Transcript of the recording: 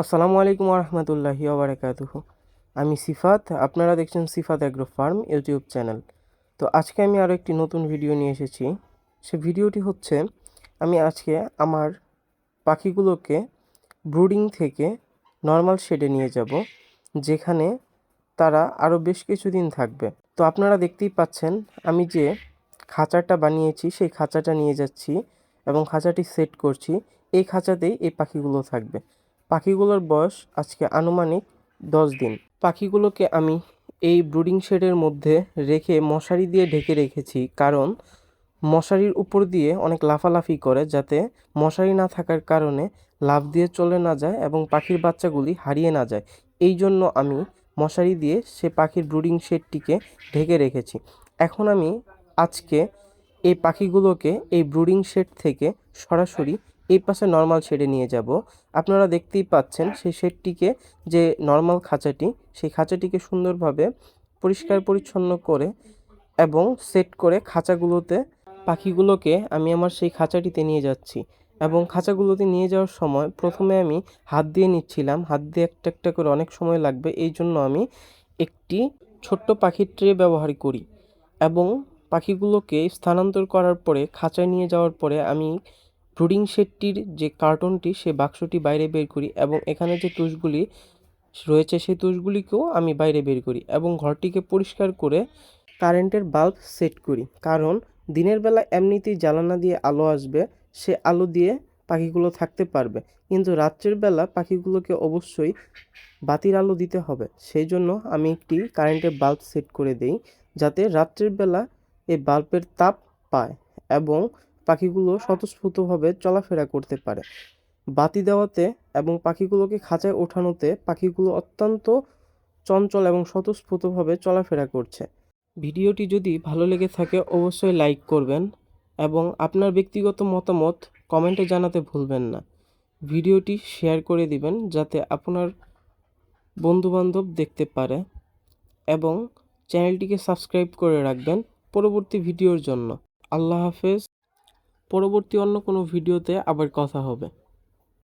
আসসালামু আলাইকুম রহমতুল্লাহি ওবরাকাতুহু আমি সিফাত, আপনারা দেখছেন Sifat agro farm YouTube channel. তো আজকে আমি আরও একটি নতুন ভিডিও নিয়ে এসেছি। সে ভিডিওটি হচ্ছে, আমি আজকে আমার পাখিগুলোকে ব্রুডিং থেকে নর্মাল শেডে নিয়ে যাব, যেখানে তারা আরও বেশ কিছুদিন থাকবে। তো আপনারা দেখতেই পাচ্ছেন, আমি যে খাঁচাটা বানিয়েছি, সেই খাঁচাটা নিয়ে যাচ্ছি এবং খাঁচাটি সেট করছি। এই খাঁচাতেই এই পাখিগুলো থাকবে। পাখিগুলোর বয়স আজকে আনুমানিক দশ দিন। পাখিগুলোকে আমি এই ব্রুডিং শেডের মধ্যে রেখে মশারি দিয়ে ঢেকে রেখেছি কারণ মশারির উপর দিয়ে অনেক লাফালাফি করে যাতে মশারি না থাকার কারণে লাফ দিয়ে চলে না যায় এবং পাখির বাচ্চাগুলি হারিয়ে না যায়। এই জন্য আমি মশারি দিয়ে সে পাখির ব্রুডিং শেডটিকে ঢেকে রেখেছি। এখন আমি আজকে এই পাখিগুলোকে এই ব্রুডিং শেড থেকে সরাসরি এই পাশে নর্মাল শেডে নিয়ে যাব। আপনারা দেখতেই পাচ্ছেন সেই শেডটিকে যে নর্মাল খাঁচাটি, সেই খাঁচাটিকে সুন্দরভাবে পরিষ্কার পরিচ্ছন্ন করে এবং সেট করে খাঁচাগুলোতে পাখিগুলোকে আমি আমার সেই খাঁচাটিতে নিয়ে যাচ্ছি এবং খাঁচাগুলোতে নিয়ে যাওয়ার সময় প্রথমে আমি হাত দিয়ে নিচ্ছিলাম, হাত দিয়ে একটা একটা করে অনেক সময় লাগবে, এই জন্য আমি একটি ছোট্ট পাখির ট্রে ব্যবহার করি এবং পাখিগুলোকে স্থানান্তর করার পরে খাঁচায় নিয়ে যাওয়ার পরে আমি ব্রুডিং শেডটির যে কার্টনটি, সে বাক্সটি বাইরে বের করি এবং এখানে যে তুষগুলি রয়েছে, সেই তুষগুলিকেও আমি বাইরে বের করি এবং ঘরটিকে পরিষ্কার করে কারেন্টের বাল্ব সেট করি। কারণ দিনের বেলা এমনিতেই জ্বালানা দিয়ে আলো আসবে, সে আলো দিয়ে পাখিগুলো থাকতে পারবে। কিন্তু রাত্রের বেলা পাখিগুলোকে অবশ্যই বাতির আলো দিতে হবে। সেই জন্য আমি একটি কারেন্টের বাল্ব সেট করে দেই, যাতে রাত্রের বেলা এই বাল্বের তাপ পায় এবং পাখিগুলো স্বতঃস্ফূর্তভাবে চলাফেরা করতে পারে। বাতি দেওয়াতে এবং পাখিগুলোকে খাঁচায় ওঠানোতে পাখিগুলো অত্যন্ত চঞ্চল এবং স্বতঃস্ফূর্তভাবে চলাফেরা করছে। ভিডিওটি যদি ভালো লেগে থাকে, অবশ্যই লাইক করবেন এবং আপনার ব্যক্তিগত মতামত কমেন্টে জানাতে ভুলবেন না। ভিডিওটি শেয়ার করে দিবেন যাতে আপনার বন্ধুবান্ধব দেখতে পারে এবং চ্যানেলটিকে সাবস্ক্রাইব করে রাখবেন পরবর্তী ভিডিওর জন্য। আল্লাহ হাফেজ। পরবর্তী অন্য কোনো ভিডিওতে আবার কথা হবে।